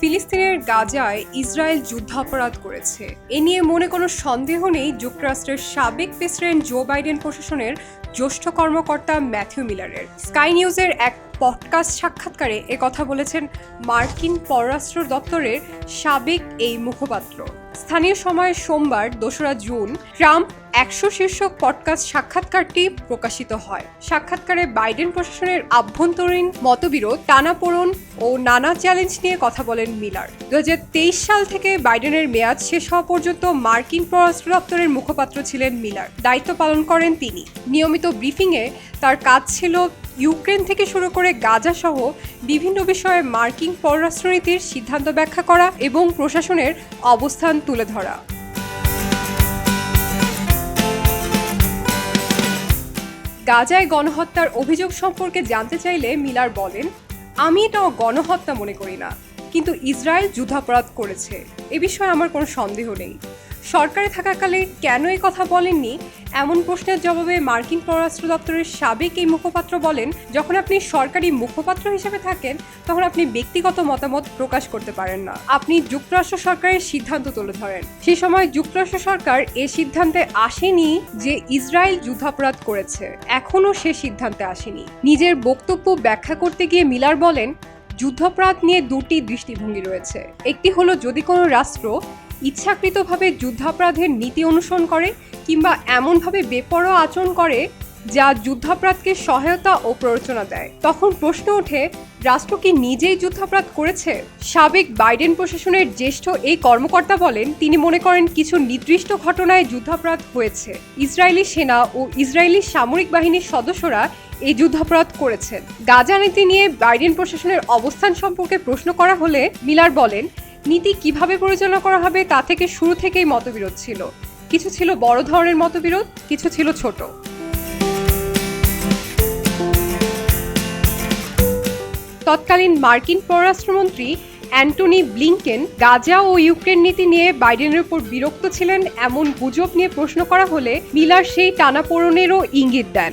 ফিলিস্তিনের গাজায় ইসরায়েল যুদ্ধাপরাধ করেছে। এ নিয়ে মনে কোনো সন্দেহ নেই যুক্তরাষ্ট্রের সাবেক প্রেসিডেন্ট জো বাইডেন প্রশাসনের জ্যেষ্ঠ কর্মকর্তা ম্যাথিউ মিলারের। স্কাই নিউজের এক পডকাস্ট সাক্ষাৎকারে কথা বলেছেন মার্কিন পররাষ্ট্র দপ্তরের সাবেক এই মুখপাত্র। স্থানীয় সময় সোমবার, দোসরা জুন, ট্রাম্প একশো শীর্ষক পডকাস্ট সাক্ষাৎকারটি প্রকাশিত হয়। সাক্ষাৎকারে বাইডেন প্রশাসনের আভ্যন্তরীণ মতবিরোধ, টানাপোড়ন ও নানা চ্যালেঞ্জ নিয়ে কথা বলেন মিলার। দু হাজার তেইশ সাল থেকে বাইডেনের মেয়াদ শেষ হওয়া পর্যন্ত মার্কিন পররাষ্ট্র দপ্তরের মুখপাত্র ছিলেন মিলার। দায়িত্ব পালন করেন তিনি। নিয়মিত ব্রিফিংয়ে তার কাজ ছিল ইউক্রেন থেকে শুরু করে গাজা সহ বিভিন্ন বিষয়ে মার্কিন পররাষ্ট্রনীতির সিদ্ধান্ত ব্যাখ্যা করা এবং প্রশাসনের অবস্থান তুলে ধরা। গাজায় গণহত্যার অভিযোগ সম্পর্কে জানতে চাইলে মিলার বলেন, আমি এটা গণহত্যা মনে করি না, কিন্তু ইসরায়েল যুদ্ধাপরাধ করেছে। এ বিষয়ে আমার কোনো সন্দেহ নেই। সরকারে থাকাকালে কেন এই কথা বলেননি? এমন প্রশ্নের জবাবে মার্কিন পররাষ্ট্র দপ্তরের সাবেক এই মুখপাত্র বলেন, যখন আপনি সরকারি মুখপাত্র হিসেবে থাকেন, তখন আপনি ব্যক্তিগত মতামত প্রকাশ করতে পারেন না। আপনি যুক্তরাষ্ট্র সরকারের সিদ্ধান্ত তুলে ধরেন। সেই সময় যুক্তরাষ্ট্র সরকার এ সিদ্ধান্তে আসেনি যে ইসরায়েল যুদ্ধাপরাধ করেছে। এখনও সে সিদ্ধান্তে আসেনি। নিজের বক্তব্য ব্যাখ্যা করতে গিয়ে মিলার বলেন, যুদ্ধাপরাধ নিয়ে দুটি দৃষ্টিভঙ্গি রয়েছে। একটি হলো যদি কোনো রাষ্ট্র ইচ্ছাকৃতভাবে যুদ্ধাপরাধের নীতি অনুসরণ করে কিংবা এমনভাবে বেপরোয়া আচরণ করে যা যুদ্ধাপরাধকে সহায়তা ও প্ররোচনা দেয়। তখন প্রশ্ন ওঠে, রাষ্ট্র কি নিজেই যুদ্ধাপরাধ করেছে? সাবেক বাইডেন প্রশাসনের জ্যেষ্ঠ এই কর্মকর্তা বলেন, তিনি মনে করেন কিছু নির্দিষ্ট ঘটনায় যুদ্ধাপরাধ হয়েছে। ইসরায়েলি সেনা ও ইসরায়েলি সামরিক বাহিনীর সদস্যরা এই যুদ্ধাপরাধ করেছেন। গাজা নীতি নিয়ে বাইডেন প্রশাসনের অবস্থান সম্পর্কে প্রশ্ন করা হলে মিলার বলেন নীতি কীভাবে পরিচালনা করা হবে তা থেকে শুরু থেকেই মতবিরোধ ছিল। কিছু ছিল বড় ধরনের মতবিরোধ, কিছু ছিল ছোট। তৎকালীন মার্কিন পররাষ্ট্রমন্ত্রী অ্যান্টনি ব্লিংকেন গাজা ও ইউক্রেন নীতি নিয়ে বাইডেনের উপর বিরক্ত ছিলেন এমন গুজব নিয়ে প্রশ্ন করা হলে মিলার সেই টানাপোড়নেরও ইঙ্গিত দেন।